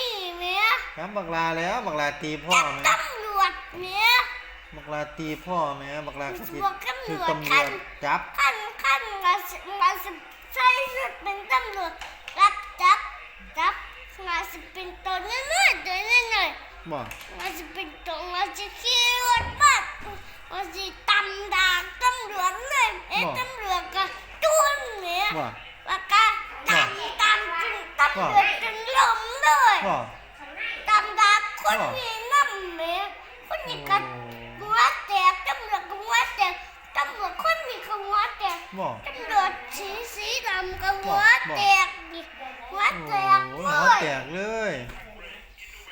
นี่เมียครับบักลาแล้วบักลาตีพ่อจับไหมตำรวจเมียบักลาตีพ่อไหมบักลาก็ผิดบอกตำรวจคือตำรคัวจนจับขั้นขั้นมาสมาสใส่สุดเป็นตำรวจรับจับจับมาสเป็นตัวน้อยๆตัวน้อยบ่ๆมาสเป็นตัวมาสขี่รถบัสมาสตำดากตำรวจเลยเอ๊ะตำรวจก็จ้วนเมียบ่แล้วก็ตำตำจนตำรวจ จนล้มเลยบ่ตำดากคนมีน้ำเมียคนนี้ก็โอ้หัวแตกตำรวจก็หัวแตกตำรวจคนนี้ก็หัวแตกบ่ตำรวจสีสีดำก็หัวแตกดิหัวโอ้แตกโหเลหัวยแตกเลย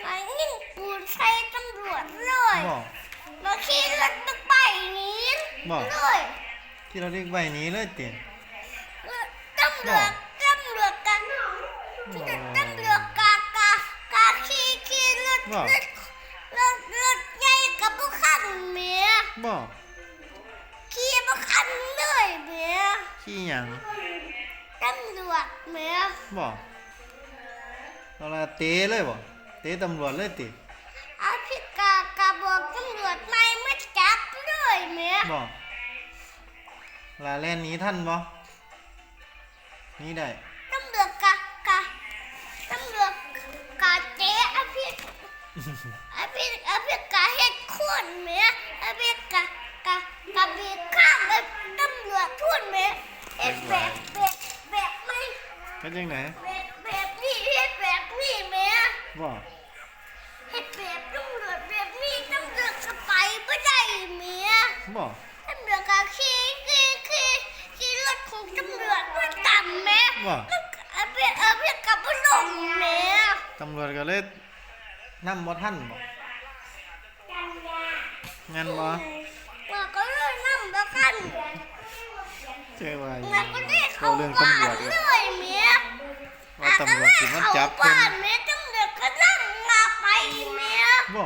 มายิงปืนใส่ตำรวจเลยบ่ มาขี่รถตุ๊กไปหนี้บ่เลยที่เราเรียกใบนี้เลยเตียตำรวจ มียบ่ขี่บุคันเลยเมียขี้หยังตำรวจเมียบ่บักลาเตะเลยบ่เตะตำรวจเลยติอาพิกากาบอกตำรวจไม่มาจับเลยเมียบ่ลาแล่นหนี้ท่านบ่หนี่ได้ตำรวจกากาตำรวจกาเจ๊อาพิ อาพิอาพิกาเฮ็ดคนเมียอาพิกากากาบีข้ามไปตำรวจทุ่นเมียเฮ็ดแบบแบบแบบไม่เป็นจังไหนแบบแบบนี้เฮ็ดแบบนี้เมียบ่เฮ็ดแบบตำรวจแบบนี้ตำรวจก็ไปไม่ได้เมียบ่ตำรวจก็ขี่ขี่ขี่ขี่รถของตำรวจมาต่ำแม่บ่แล้วก็เอาไปเอาไปกลับมาลงแม่ตำรวจก็เลยนํบ่ทันบ่ งั้นบ่มาก็เลยนั่งประกันเจอว่าอยู่มาก็ได้เข้าเอาเรื่องบ้าตำรวจนอีกเลยแม่ว่าตำรวจสิมาจับเข้าเพิ่นบ้านแม่ตำรวจก็นั่งมาไปแม่บ่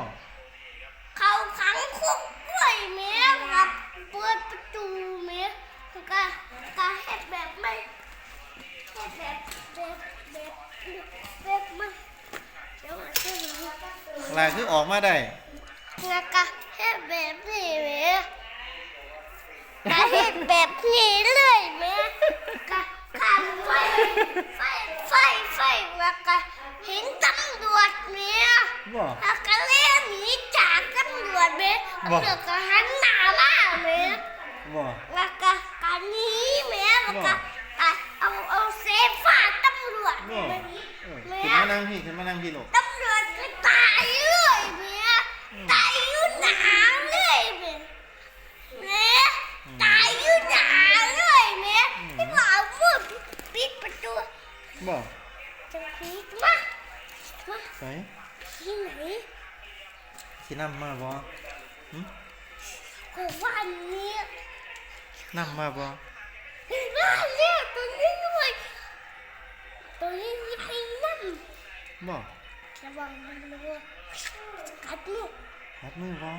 เขาขังคุกด้วยแม่ครับเปิดประตูแม่ก็ก็ให้แบบไม่ให้แบบแบบแบบแบบไม่เดี๋ยวมาช่วยดูลายคือออกมาได้แล้วก็ให้ แบบนี้แม่ก็ให้แบบนี้เลยแม่ก็ข้ามไฟไฟไฟไฟแล้วก็เห็นตำรวจแม่บ่แล้วก็เล่นหนีจากตำรวจแม่บ่ตำรวจก็หันหน้ามาแม่บ่แล้วก็การนี้แม่แล้วก็ก็เอาเอาเซฟฟาดตำรวจบ่แม่เออแม่ขึ้นมานั่งพี่ขึ้นมานั่งพี่ลูกตำรวจก็ตายเลยแม่ตายอยู่หนาเลยแม่แม่ตายอยู่หนาเลยแม่ที่ว่าเอามือปิดประตู บ่ จะปิด มามาไปที่ไหนสินำมาบ่หึก็วันนี้นำมาบ่น่าเรียกตัวนี้ด้วยตัวนี้ใหญ่นั่นบ่ระวังมันเลยกัดมือรับมือบ่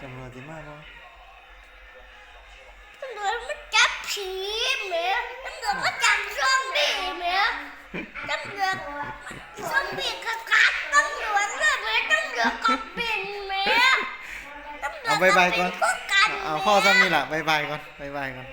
ตำรวจสิมาบ่ตำรวจมันจับผีเหมีย ตำรวจมันจับซอมบี้เหมียตำรวจซอมบี้ก็กัดตำรวจเลยเหมียตำรวจก็เป็นเหมียตำรวจเอาบายบายก่อน ก็กัดเอาพ่อซ้ำนี่ล่ะบายบายก่อนบายบายก่อน